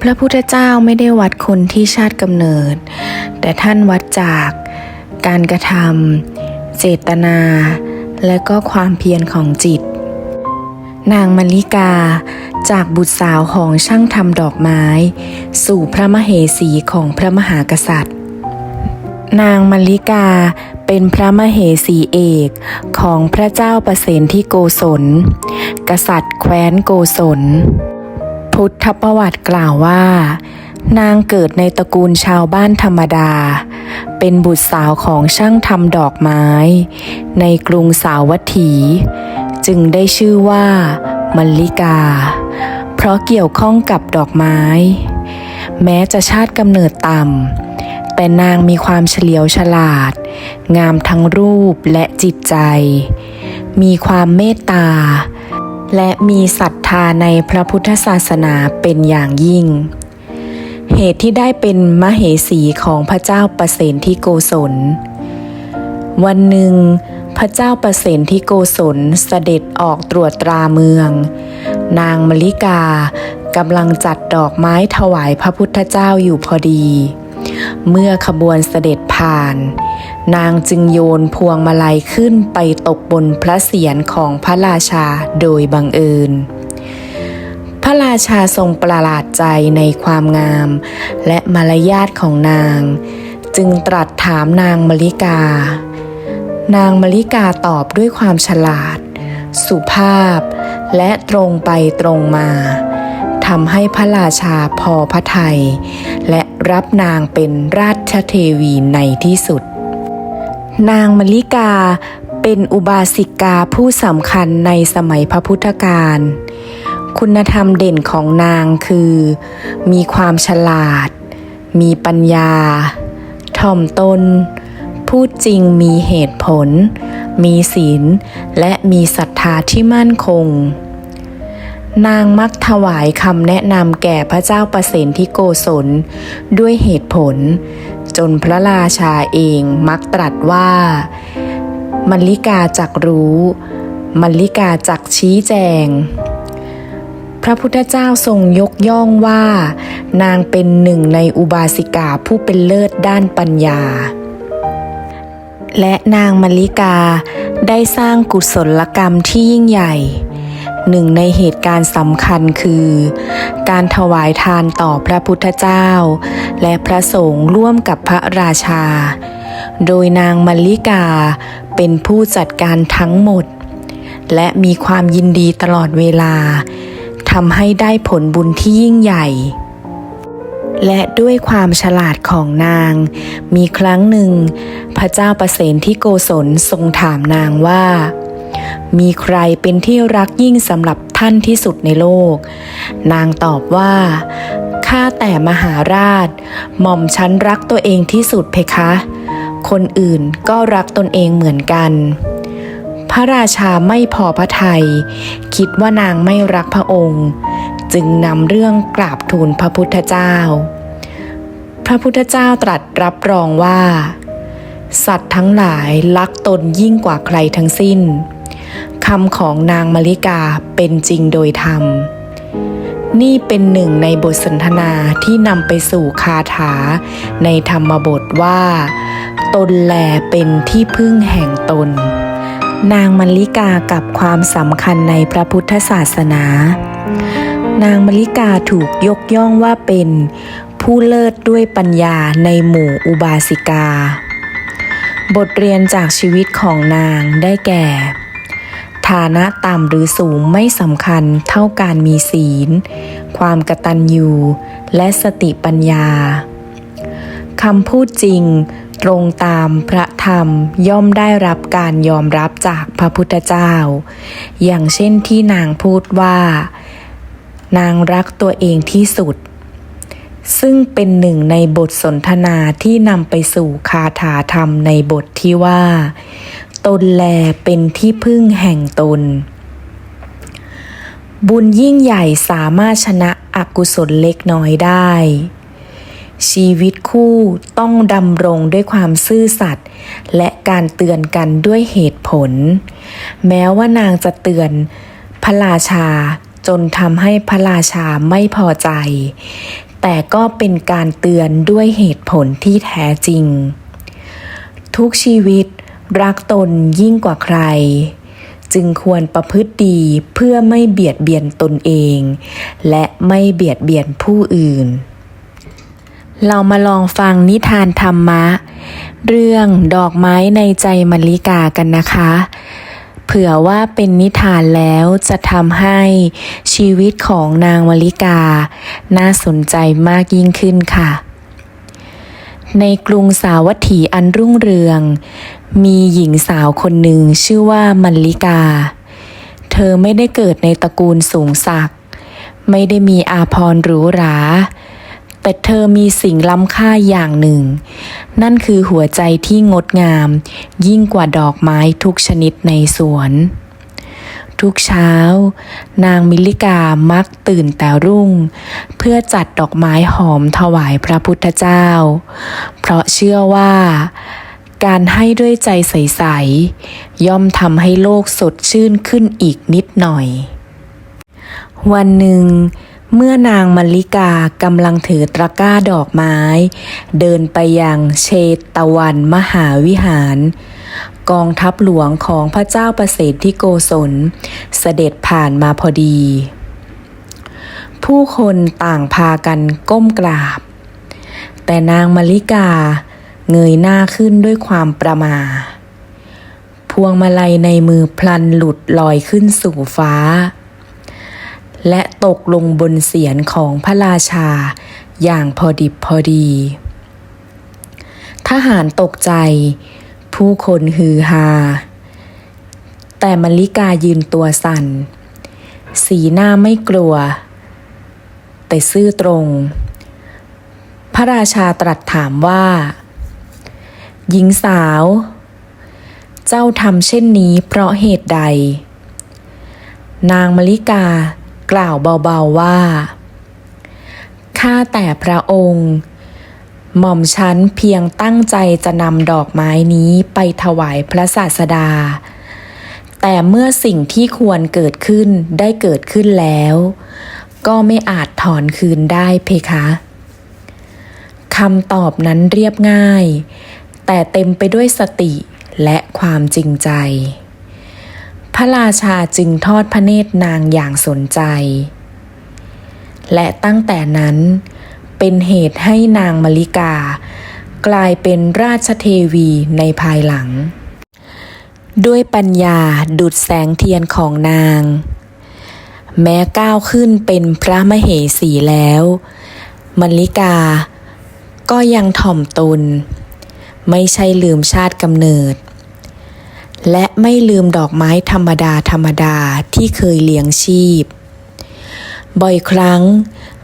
พระพุทธเจ้าไม่ได้วัดคนที่ชาติกำเนิด แต่ท่านวัดจากการกระทำเจตนา และก็ความเพียรของจิต นางมลิกาจากบุตรสาวของช่างทำดอกไม้ สู่พระมเหสีของพระมหากษัตริย์ นางมลิกาเป็นพระมเหสีเอกของพระเจ้าประเสนที่โกศล กษัตริย์แคว้นโกศล พุทธประวัติกล่าวว่า นางเกิดในตระกูลชาวบ้านธรรมดา เป็นบุตรสาวของช่างทำดอกไม้ ในกรุงสาวัตถี จึงได้ชื่อว่า มัลลิกา เพราะเกี่ยวข้องกับดอกไม้ แม้จะชาติกำเนิดต่ำ แต่นางมีความเฉลียวฉลาด งามทั้งรูปและจิตใจ มีความเมตตา และมีศรัทธาในพระพุทธศาสนาเป็นอย่างยิ่ง เหตุที่ได้เป็นมเหสีของพระเจ้าประเสนที่โกศล วันหนึ่ง พระเจ้าประเสนที่โกศลเสด็จออกตรวจตราเมือง นางมลิกากำลังจัดดอกไม้ถวายพระพุทธเจ้าอยู่พอดี เมื่อขบวนเสด็จผ่าน นางจึงโยนพวงมาลัยขึ้นไปตกบนพระเศียรของพระราชาโดยบังเอิญ พระราชาทรงประหลาดใจในความงาม และมารยาทของนาง จึงตรัสถามนางมลิกา นางมลิกาตอบด้วยความฉลาด สุภาพ และตรงไปตรงมาทำให้พระราชาพอพระทัยและ รับนางเป็นราชเทวีในที่สุด นางมลิกาเป็นอุบาสิกาผู้สำคัญในสมัยพระพุทธการคุณธรรมเด่นของนางคือ มีความฉลาด มีปัญญา ถ่อมตน พูดจริงมีเหตุผล มีศีล และมีศรัทธาที่มั่นคง นางมักถวายคำแนะนำแก่พระเจ้าประเสนที่โกศล ด้วยเหตุผล จนพระราชาเองมักตรัสว่า มัลลิกาจักรู้ มัลลิกาจักชี้แจง พระพุทธเจ้าทรงยกย่องว่า นางเป็นหนึ่งในอุบาสิกาผู้เป็นเลิศด้านปัญญา และนางมัลลิกาได้สร้างกุศลกรรมที่ยิ่งใหญ่ หนึ่งในเหตุการณ์สำคัญคือ การถวายทานต่อพระพุทธเจ้า และพระสงฆ์ร่วมกับพระราชา โดยนางมัลลิกาเป็นผู้จัดการทั้งหมด และมีความยินดีตลอดเวลาทำให้ได้ผลบุญที่ยิ่งใหญ่และด้วยความฉลาดของนาง มีครั้งหนึ่ง พระเจ้าประเสนที่โกศลทรงถามนางว่า มีใครเป็นที่รักยิ่งสำหรับท่านที่สุดในโลก นางตอบว่า ข้าแต่มหาราช หม่อมฉันรักตัวเองที่สุดเพคะ คนอื่นก็รักตนเองเหมือนกัน พระราชาไม่พอพระทยัยคิดว่านางไม่รักพระองค์ จึงนำเรื่องกราบทูลพระพุทธเจ้า พระพุทธเจ้าตรัสรับรองว่า สัตว์ทั้งหลายรักตนยิ่งกว่าใครทั้งสิ้น คำของนางมลิกาเป็นจริงโดยธรรม นี่เป็นหนึ่งในบทสนทนาที่นำไปสู่คาถา ในธรรมบทว่า ตนแลเป็นที่พึ่งแห่งตน นางมลิกากับความสำคัญในพระพุทธศาสนา นางมลิกาถูกยกย่องว่าเป็นผู้เลิศด้วยปัญญาในหมู่อุบาสิกา บทเรียนจากชีวิตของนางได้แก่ ฐานะต่ำหรือสูงไม่สำคัญเท่าการมีศีล ความกตัญญูและสติปัญญาคำพูดจริงตรงตามพระธรรมย่อมได้รับการยอมรับจากพระพุทธเจ้า อย่างเช่นที่นางพูดว่า นางรักตัวเองที่สุด ซึ่งเป็นหนึ่งในบทสนทนาที่นำไปสู่คาถาธรรมในบทที่ว่า ตนแลเป็นที่พึ่งแห่งตน บุญยิ่งใหญ่สามารถชนะอกุศลเล็กน้อยได้ ชีวิตคู่ต้องดำรงด้วยความซื่อสัตย์และการเตือนกันด้วยเหตุผล แม้ว่านางจะเตือนพระราชาจนทำให้พระราชาไม่พอใจ แต่ก็เป็นการเตือนด้วยเหตุผลที่แท้จริง ทุกชีวิต รักตนยิ่งกว่าใคร จึงควรประพฤติดีเพื่อไม่เบียดเบียนตนเอง และไม่เบียดเบียนผู้อื่น เรามาลองฟังนิทานธรรมะ เรื่องดอกไม้ในใจมลลิกากันนะคะ เผื่อว่าเป็นนิทานแล้วจะทำให้ชีวิตของนางมลลิกา น่าสนใจมากยิ่งขึ้นค่ะในกรุงสาวัตถีอันรุ่งเรือง มีหญิงสาวคนหนึ่งชื่อว่ามัลลิกา เธอไม่ได้เกิดในตระกูลสูงศักดิ์ไม่ได้มีอาภรณ์หรูหรา แต่เธอมีสิ่งล้ำค่าอย่างหนึ่ง นั่นคือหัวใจที่งดงาม ยิ่งกว่าดอกไม้ทุกชนิดในสวน ทุกเช้า นางมิลลิกามักตื่นแต่รุ่ง เพื่อจัดดอกไม้หอมถวายพระพุทธเจ้า เพราะเชื่อว่า การให้ด้วยใจใส ๆ ย่อมทำให้โลกสดชื่นขึ้นอีกนิดหน่อย วันหนึ่ง เมื่อนางมัลลิกากำลังถือตะกร้าดอกไม้ เดินไปยังเชตวันมหาวิหาร กองทัพหลวงของพระเจ้าประเสฐที่โกศล เสด็จผ่านมาพอดี ผู้คนต่างพากันก้มกราบ แต่นางมาริกา เงยหน้าขึ้นด้วยความประมา พวงมาลัยในมือพลันหลุดลอยขึ้นสู่ฟ้า และตกลงบนเสียนของพระราชาอย่างพอดิบพอดี ทหารตกใจ ผู้คนฮือฮา แต่มลิกายืนตัวสั่น สีหน้าไม่กลัว แต่ซื่อตรง พระราชาตรัสถามว่า หญิงสาว เจ้าทำเช่นนี้เพราะเหตุใด นางมลิกากล่าวเบาๆว่า ข้าแต่พระองค์ หม่อมฉันเพียงตั้งใจจะนำดอกไม้นี้ไปถวายพระศาสดา แต่เมื่อสิ่งที่ควรเกิดขึ้นได้เกิดขึ้นแล้ว ก็ไม่อาจถอนคืนได้เพคะคำตอบนั้นเรียบง่าย แต่เต็มไปด้วยสติและความจริงใจ พระราชาจึงทอดพระเนตรนางอย่างสนใจ และตั้งแต่นั้นเป็นเหตุให้นางมลิกา กลายเป็นราชเทวีในภายหลัง ด้วยปัญญาดุดแสงเทียนของนาง แม้ก้าวขึ้นเป็นพระมเหสีแล้ว มลิกาก็ยังถ่อมตน ไม่ใช่ลืมชาติกำเนิด และไม่ลืมดอกไม้ธรรมดาธรรมดาที่เคยเลี้ยงชีพ บ่อยครั้ง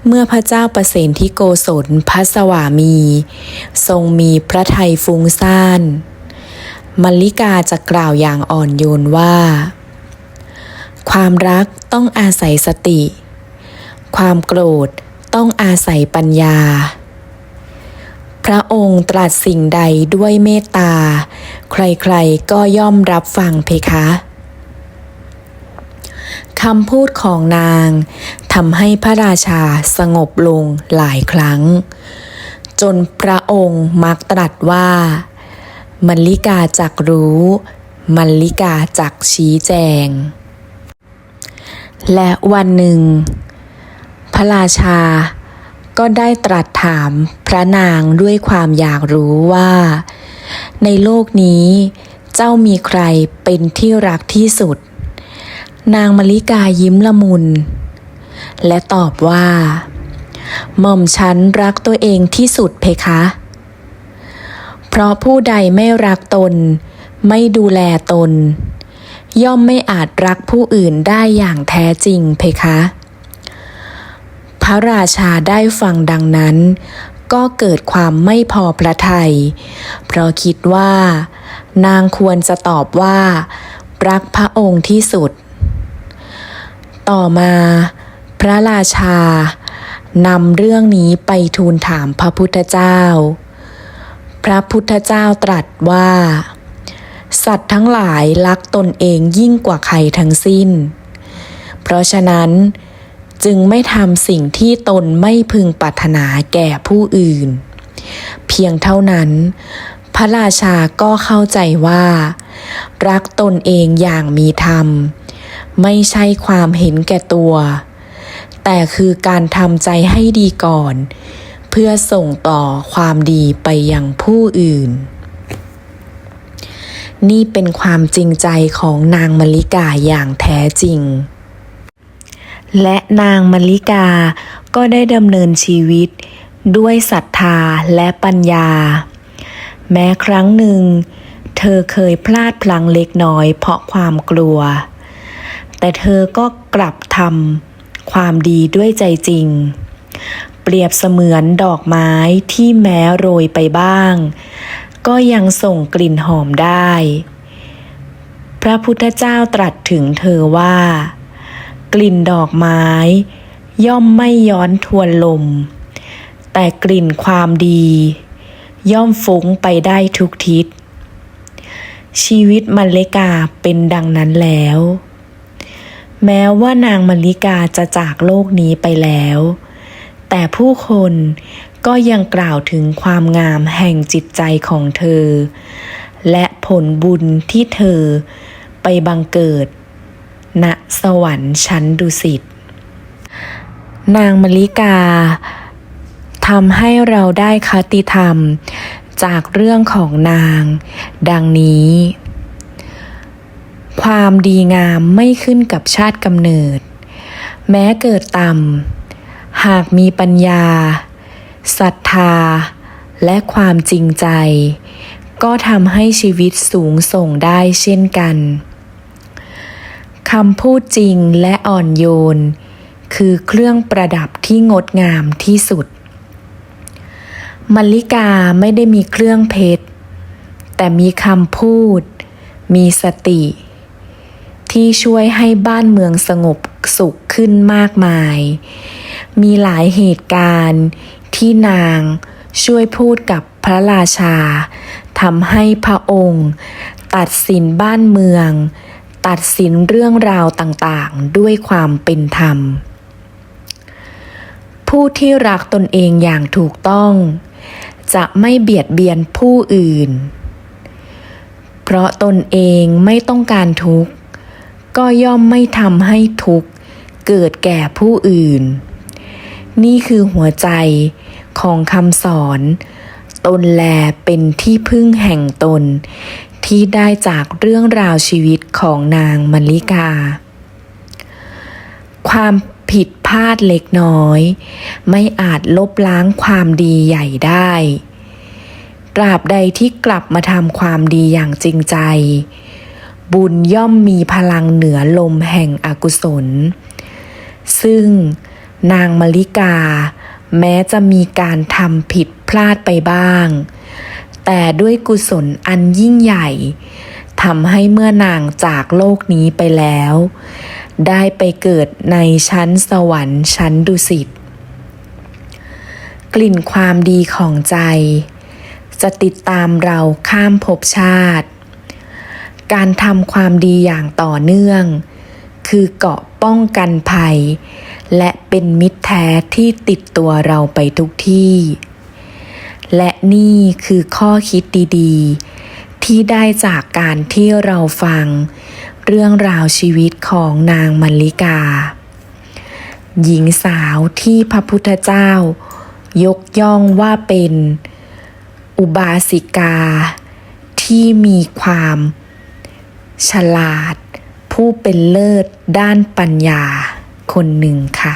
เมื่อพระเจ้าประเสนที่โกศลพระสวามี ทรงมีพระทัยฟุ้งซ่านมัลลิกาจะกล่าวอย่างอ่อนโยนว่า ความรักต้องอาศัยสติ ความโกรธต้องอาศัยปัญญา พระองค์ตรัสสิ่งใดด้วยเมตตา ใครๆก็ย่อมรับฟังเพคะคำพูดของนางทำให้พระราชาสงบลงหลายครั้ง จนพระองค์มักตรัสว่า มัลลิกาจักรู้ มัลลิกาจักชี้แจง และวันหนึ่ง พระราชา ก็ได้ตรัสถามพระนางด้วยความอยากรู้ว่า ในโลกนี้เจ้ามีใครเป็นที่รักที่สุด นางมลิกายิ้มละมุน และตอบว่า หม่อมฉันรักตัวเองที่สุดเพคะ เพราะผู้ใดไม่รักตน ไม่ดูแลตน ย่อมไม่อาจรักผู้อื่นได้อย่างแท้จริงเพคะ พระราชาได้ฟังดังนั้น ก็เกิดความไม่พอพระทยัยเพราะคิดว่า นางควรจะตอบว่า รักพระองค์ที่สุด ต่อมา พระราชานำเรื่องนี้ไปทูลถามพระพุทธเจ้า พระพุทธเจ้าตรัสว่า สัตว์ทั้งหลายรักตนเองยิ่งกว่าใครทั้งสิ้น เพราะฉะนั้น จึงไม่ทำสิ่งที่ตนไม่พึงปรารถนาแก่ผู้อื่น เพียงเท่านั้น พระราชาก็เข้าใจว่า รักตนเองอย่างมีธรรม ไม่ใช่ความเห็นแก่ตัว แต่คือการทำใจให้ดีก่อน เพื่อส่งต่อความดีไปยังผู้อื่น นี่เป็นความจริงใจของนางมลิกาอย่างแท้จริง และนางมลิกาก็ได้ดำเนินชีวิตด้วยศรัทธาและปัญญา แม้ครั้งหนึ่ง เธอเคยพลาดพลั้งเล็กน้อยเพราะความกลัว แต่เธอก็กลับทำความดีด้วยใจจริง เปรียบเสมือนดอกไม้ที่แม้โรยไปบ้าง ก็ยังส่งกลิ่นหอมได้ พระพุทธเจ้าตรัสถึงเธอว่า กลิ่นดอกไม้ ย่อมไม่ย้อนทวนลม แต่กลิ่นความดี ย่อมฟุ้งไปได้ทุกทิศ ชีวิตมัลลิกาเป็นดังนั้นแล้ว แม้ว่านางมัลลิกาจะจากโลกนี้ไปแล้ว แต่ผู้คนก็ยังกล่าวถึงความงามแห่งจิตใจของเธอ และผลบุญที่เธอไปบังเกิด ณสวรรค์ชั้นดุสิต นางมลิกาทำให้เราได้คติธรรมจากเรื่องของนาง ดังนี้ ความดีงามไม่ขึ้นกับชาติกำเนิด แม้เกิดต่ำหากมีปัญญาศรัทธา และความจริงใจ ก็ทำให้ชีวิตสูงส่งได้เช่นกัน คำพูดจริงและอ่อนโยน คือเครื่องประดับที่งดงามที่สุด มัลลิกาไม่ได้มีเครื่องเพชร แต่มีคำพูด มีสติ ที่ช่วยให้บ้านเมืองสงบสุขขึ้นมากมาย มีหลายเหตุการณ์ที่นางช่วยพูดกับพระราชาทำให้พระองค์ ตัดสินบ้านเมือง ตัดสินเรื่องราวต่างๆ ด้วยความเป็นธรรม ผู้ที่รักตนเองอย่างถูกต้อง จะไม่เบียดเบียนผู้อื่น เพราะตนเองไม่ต้องการทุกข์ ก็ย่อมไม่ทำให้ทุกข์ เกิดแก่ผู้อื่น นี่คือหัวใจของคำสอน ตนแลเป็นที่พึ่งแห่งตน ที่ได้จากเรื่องราวชีวิตของนางมลิกา ความผิดพลาดเล็กน้อย ไม่อาจลบล้างความดีใหญ่ได้ ตราบใดที่กลับมาทำความดีอย่างจริงใจ บุญย่อมมีพลังเหนือลมแห่งอกุศล ซึ่งนางมลิกา แม้จะมีการทำผิดพลาดไปบ้าง แต่ด้วยกุศลอันยิ่งใหญ่ทำให้เมื่อนางจากโลกนี้ไปแล้ว ได้ไปเกิดในชั้นสวรรค์ชั้นดุสิตกลิ่นความดีของใจ จะติดตามเราข้ามภพชาติ การทำความดีอย่างต่อเนื่อง คือเกาะป้องกันภัย และเป็นมิตรแท้ที่ติดตัวเราไปทุกที่ และนี่คือข้อคิดดีๆ ที่ได้จากการที่เราฟัง เรื่องราวชีวิตของนางมัลลิกา หญิงสาวที่พระพุทธเจ้า ยกย่องว่าเป็น อุบาสิกา ที่มีความ ฉลาด ผู้เป็นเลิศด้านปัญญาคนหนึ่งค่ะ